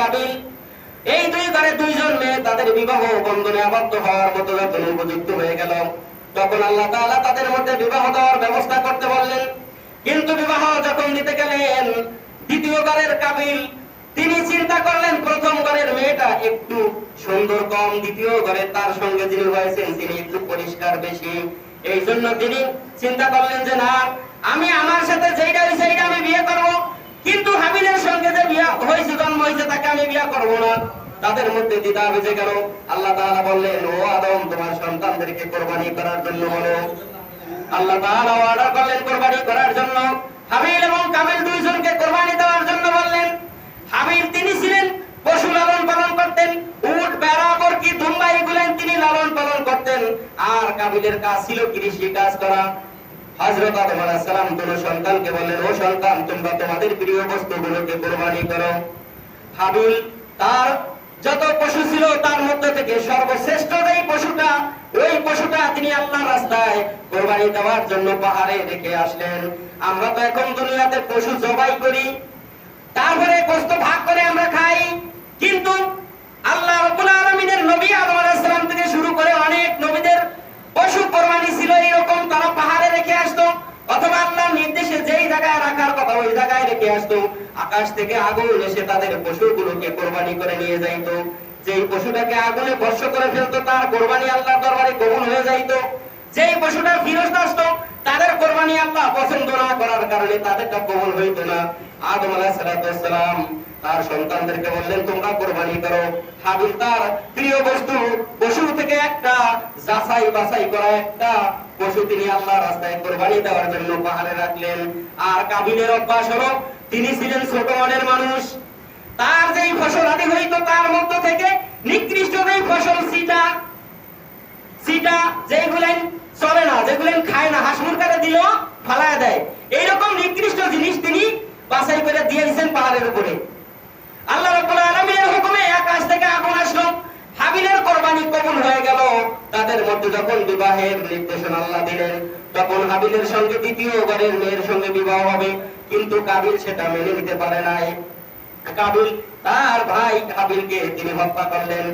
কাবিল এই দুই ঘরে দুইজন মেয়ে তাদের বিবাহ বন্ধনে আবদ্ধ হওয়ার মতো যখন উপযুক্ত হয়ে গেল। তখন আল্লাহ তাআলা তাদের মধ্যে বিবাহ দেওয়ার ব্যবস্থা করতে বললেন। কিন্তু বিবাহ যখন দিতে গেলেন, দ্বিতীয় ঘরের কাবিল, তিনি চিন্তা করলেন প্রথম ঘরের মেয়েটা একটু সুন্দর কম, দ্বিতীয় ঘরে তার সঙ্গে যিনি হয়েছেন তিনি একটু পরিষ্কার বেশি। এই জন্য তিনি চিন্তা করলেন যে, না, আমি আমার সাথে যেইটা সেইটা আমি বিয়ে করব কিন্তু হাবিলের সঙ্গে যে বিয়ে হয়েছে জন্ম হয়েছে তাকে আমি বিয়ে করব না। তাদের মধ্যে দ্বিধা বেজে গেল। আল্লাহ তাআলা বললেন, ও আদম, তোমার সন্তানদেরকে কোরবানি করার জন্য বলো। আল্লাহ তাআলা অর্ডার করলেন কোরবানি করার জন্য। হাবিল এবং কাবিল দুইজনকে কোরবানি দেওয়ার জন্য বললেন। হাবিল তিনি ছিলেন, পশু লালন পালন করতেন। উট, বেড়া, বরকি দুম্বা এগুলেন তিনি লালন পালন করতেন। আর কাবিলের কাজ ছিল কৃষি কাজ করা। হযরত আদম আলাইহিস সালাম দুটো সন্তানকে বললেন, ও সন্তান, তোমরা তোমাদের প্রিয় বস্তুগুলোকে কোরবানি করো। হাবিল তার যত পশু ছিল তার মধ্যে থেকে সর্বশ্রেষ্ঠ যেই পশুটা, ওই পশুটা তিনি আল্লাহর রাস্তায় কোরবানি দেওয়ার জন্য পাহাড়ে রেখে আসলেন। আমরা তো এখন দুনিয়াতে পশু জবাই করি, তারপরে কষ্ট ভাগ করে আমরা খাই, কিন্তু আল্লাহ রাব্বুল আলামিনের নবী আদম আলাইহিস সালাম থেকে শুরু করে অনেক নবীদের পশু কোরবানি ছিল এরকম তারা পাহাড়ে রেখে আসতো অথবা আল্লাহর নির্দেশে যেই জায়গায় রাখার কথা ওই রেখে আসতো, আকাশ থেকে আগুন এসে তাদের পশুগুলোকে কোরবানি করে নিয়ে যাইতো। যেই পশুটাকে আগুনে বর্ষ করে ফেলতো, তার কোরবানি আল্লাহর দরবারে কবুল হয়ে যাইতো। যেই পশুটা ফিরত আসতো, তাদের কোরবানি আল্লাহ পছন্দ না করার কারণে তাদেরটা কবুল হইতো না। আদম আলাইহিস সালাম তার সন্তানদেরকে বললেন, তোমরা কোরবানি করো। হাবিল তার প্রিয় বস্তু, পশু থেকে একটা যাচাই বাছাই করা, একটা পশু তিনি আল্লাহ রাস্তায় কোরবানি দেওয়ার জন্য পাহাড়ে রাখলেন। আর কাবিলের অভ্যাস হলো তিনি ছিলেন ছোট মনের মানুষ। তার যেই ফসল আদি হইত, তার মধ্য থেকে নিকৃষ্ট যেই ফসল, সিটা সিটা যেগুলেন চলে না যেগুলেন খায় না, হাঁস মুরগারে দিল, ফালায় দেয়। এইরকম নিকৃষ্ট জিনিস তিনি বাছাই করে দিয়ে দিয়েছেন পাহাড়ের উপরে আল্লাহ রাব্বুল আলামিনের হুকুমে আকাশ থেকে আগুন আসলো হাবিলের কোরবানি কবুল হয়ে গেল তাদের মধ্যে যখন বিবাহের নির্দেশন আল্লাহ দিলেন, তখন হাবিলের সঙ্গে দ্বিতীয়বারের মেয়ের সঙ্গে বিবাহ হবে, কিন্তু কাবিল সেটা মেনে নিতে পারে নাই। কাবিল, তার ভাই কাবিলকে তিনি হত্যা করলেন।